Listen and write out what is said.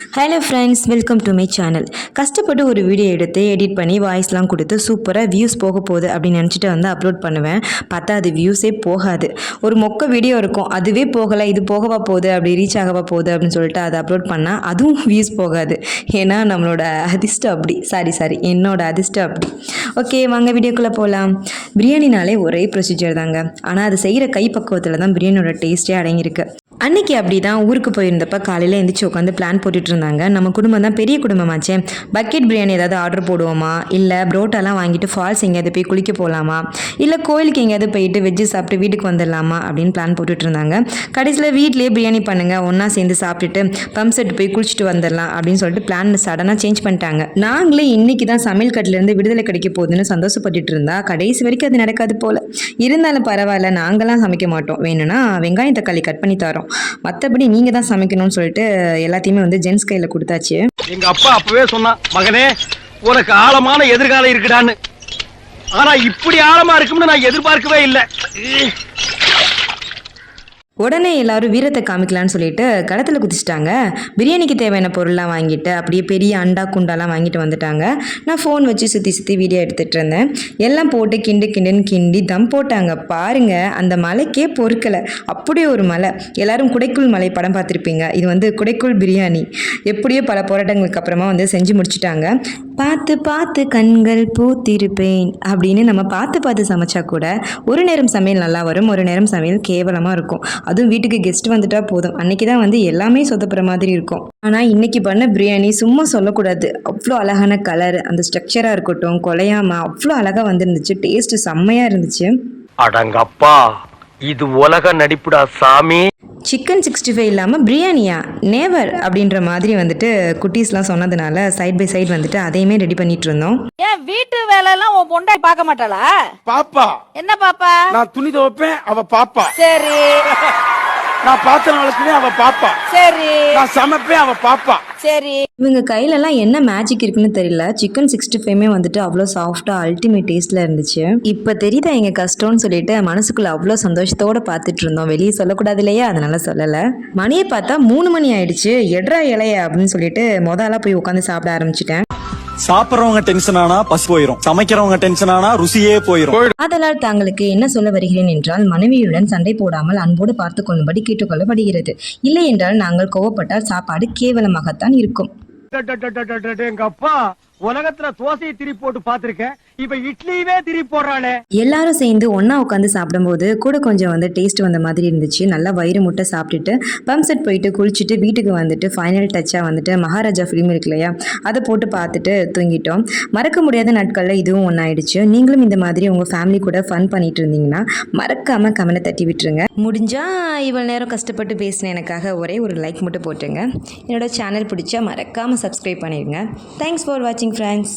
Hello friends welcome to my channel கஷ்டப்பட்டு ஒரு video எடுத்து எடிட் பண்ணி வாய்ஸ்லாம் கொடுத்து சூப்பராக வியூஸ் போக போகுது அப்படின்னு நினச்சிட்டு வந்து அப்லோட் பண்ணுவேன். பார்த்தா அது வியூஸே போகாது. ஒரு மொக்க வீடியோ இருக்கும். அதுவே போகலை இது போகவா போகுது அப்படி ரீச் ஆகவா போகுது அப்படின்னு சொல்லிட்டு அதை அப்லோட் பண்ணால் அதுவும் வியூஸ் போகாது. ஏன்னா நம்மளோட அதிர்ஷ்டம் அப்படி. சாரி சாரி என்னோட அதிர்ஷ்டம் அப்படி. ஓகே வாங்க வீடியோக்குள்ளே போகலாம் பிரியாணினாலே ஒரே ப்ரொசீஜர் தாங்க. ஆனால் அது செய்கிற கைப்பக்குவத்தில் தான் பிரியாணியோட டேஸ்ட்டே அடங்கியிருக்கு. அன்னைக்கு அப்படி தான் ஊருக்கு போயிருந்தப்ப காலையில் எந்திரிச்சு உட்காந்து பிளான் போட்டுட்டு இருந்தாங்க நம்ம குடும்பம் தான் பெரிய குடும்பமாச்சே. பக்கெட் பிரியாணி ஏதாவது ஆர்டர் போடுவோமா? இல்லை புரோட்டாலாம் வாங்கிட்டு ஃபால்ஸ் எங்கேயாவது போய் குளிக்க போகலாமா இல்லை கோயிலுக்கு எங்கேயாவது போயிட்டு வெஜ்ஜு சாப்பிட்டு வீட்டுக்கு வந்துடலாமா? அப்படின்னு பிளான் போட்டுட்டு இருந்தாங்க கடைசியில் வீட்லேயே பிரியாணி பண்ணுங்க. ஒன்றா சேர்ந்து சாப்பிட்டுட்டு பம்ப் செட் போய் குளிச்சுட்டு வந்துடலாம் அப்படின்னு சொல்லிட்டு பிளான் சடனாக சேஞ்ச் பண்ணிட்டாங்க. நாங்களே இன்னைக்கு தான் சமையல் கட்டிலேருந்து விடுதலை கிடைக்க போகுதுன்னு சந்தோஷப்பட்டுட்டு இருந்தா கடைசி வரைக்கும் அது நடக்காது போல. இருந்தாலும் பரவாயில்ல நாங்களாம் சமைக்க மாட்டோம். வேணும்னா வெங்காயம் தக்காளி கட் பண்ணி தரோம். மற்றபடி நீங்கள் தான் சமைக்கணும்னு சொல்லிட்டு எல்லாத்தையுமே வந்து ஜென்ஸ் கையில் கொடுத்தாச்சு. எங்க அப்பா அப்பவே சொன்னான் மகனே உனக்கு ஆழமான எதிர்காலம் இருக்குடான்னு. ஆனா இப்படி ஆழமா இருக்கும்னு நான் எதிர்பார்க்கவே இல்லை. உடனே எல்லாரும் வீரத்தை காமிக்கலான்னு சொல்லிட்டு களத்தில் குதிச்சிட்டாங்க. பிரியாணிக்கு தேவையான பொருள்லாம் வாங்கிட்டு அப்படியே பெரிய அண்டா குண்டாலாம் வாங்கிட்டு வந்துட்டாங்க. நான் ஃபோன் வச்சு சுற்றி சுற்றி வீடியோ எடுத்துகிட்டு இருந்தேன். எல்லாம் போட்டு கிண்டு கிண்டுன்னு கிண்டி தம் போட்டாங்க. பாருங்க அந்த மலைக்கே பொறுக்கலை. அப்படியே ஒரு மலை. எல்லாரும் குடைக்குள் மலை படம் பார்த்துருப்பீங்க. இது வந்து குடைக்குள் பிரியாணி. எப்படியோ பல போராட்டங்களுக்கு அப்புறமா வந்து செஞ்சு முடிச்சிட்டாங்க. பார்த்து பார்த்து கண்கள் பூத்திருப்பேன் அப்படின்னு நம்ம பார்த்து பார்த்து சமைச்சா கூட ஒரு நேரம் சமையல் நல்லா வரும் ஒரு நேரம் சமையல் கேவலமாக இருக்கும். அதுவும் வீட்டுக்கு கெஸ்ட் வந்துட்டா போதும். அன்னைக்கு தான் வந்து எல்லாமே சொதப்புற மாதிரி இருக்கும். ஆனால் இன்னைக்கு பண்ண பிரியாணி சும்மா சொல்லக்கூடாது. அவ்வளோ அழகான கலர் அந்த ஸ்ட்ரக்சராக இருக்கட்டும் குலையாம அவ்வளோ அழகாக வந்துருந்துச்சு. டேஸ்ட் செம்மையாக இருந்துச்சு. அடங்கப்பா. இது உலக நடிப்புடா சாமி. சிக்கன் சிக்ஸ்டி ஃபைவ் இல்லாமல் பிரியாணியா? நேவர் அப்படின்ற மாதிரி வந்துட்டு குட்டீஸ்லாம் சொன்னதுனால சைட் பை சைடு வந்துட்டு அதையுமே ரெடி பண்ணிட்டு இருந்தோம் ஏன் வீட்டு வேலை எல்லாம் உன் பொண்டாட்டி பார்க்க மாட்டாளா? பாப்பா. என்ன பாப்பா? நான் துணி துவைப்பேன் அவ பாப்பா. சரி. நான் பாத்திரம் வளர்க்குவேன் அவ பாப்பா. சரி. நான் சமைப்பேன் அவ பாப்பா. சரி. இவங்க கையிலலாம் என்ன மேஜிக் இருக்குன்னு தெரியல. சிக்கன் சிக்ஸ்டி ஃபைவ்மே வந்துட்டு அவ்வளோ சாஃப்டாக அல்டிமேட் டேஸ்ட்டில் இருந்துச்சு. இப்போ தெரியுதா எங்கள் கஷ்டம்னு சொல்லிட்டு மனசுக்குள்ள அவ்வளோ சந்தோஷத்தோட பார்த்துட்டு இருந்தோம். வெளியே சொல்லக்கூடாது இல்லையா? அதனால சொல்லலை. மணியை பார்த்தா மூணு மணி ஆயிடுச்சு. எட்ரா இலைய அப்படின்னு சொல்லிட்டு மொதலாக போய் உட்காந்து சாப்பிட ஆரம்பிச்சிட்டேன். சாப்பிடுறவங்க டென்ஷன் ஆனா பசி போயிரும். சமைக்கிறவங்க டென்ஷன் ஆனா ருசியே போயிரும். அதனால் தாங்களுக்கு என்ன சொல்ல வருகிறேன் என்றால் மனைவியுடன் சண்டை போடாமல் அன்போடு பார்த்து கொள்ளும்படி கேட்டுக்கொள்ளப்படுகிறது. இல்லை என்றால் நாங்கள் கோவப்பட்டால் சாப்பாடு கேவலமாகத்தான் இருக்கும். எங்க அப்பா உலகத்துல தோசையை திரி போட்டு பாத்திருக்கேன் இப்ப இட்லியுமே திரி போடுறானே எல்லாரும் சேர்ந்து ஒன்றா உட்காந்து சாப்பிடும்போது கூட கொஞ்சம் வந்து டேஸ்ட் வந்த மாதிரி இருந்துச்சு. நல்லா வயிறு முட்டை சாப்பிட்டுட்டு பம்ப் செட் போயிட்டு குளிச்சுட்டு வீட்டுக்கு வந்துட்டு ஃபைனல் டச்சாக வந்துட்டு மகாராஜா ஃபிலிம் இருக்கு இல்லையா? அதை போட்டு பார்த்துட்டு தூங்கிட்டோம். மறக்க முடியாத நாட்களில் இதுவும் ஒன்றாயிடுச்சு நீங்களும் இந்த மாதிரி உங்கள் ஃபேமிலி கூட ஃபன் பண்ணிட்டு இருந்தீங்கன்னா மறக்காமல் கமெண்ட்டை தட்டி விட்டுருங்க. முடிஞ்சா இவ்வளோ நேரம் கஷ்டப்பட்டு பேசின எனக்காக ஒரே ஒரு லைக் மட்டும் போட்டுங்க என்னோட சேனல் பிடிச்சா மறக்காமல் சப்ஸ்கிரைப் பண்ணிடுங்க. தேங்க்ஸ் ஃபார் வாட்சிங் ஃப்ரெண்ட்ஸ்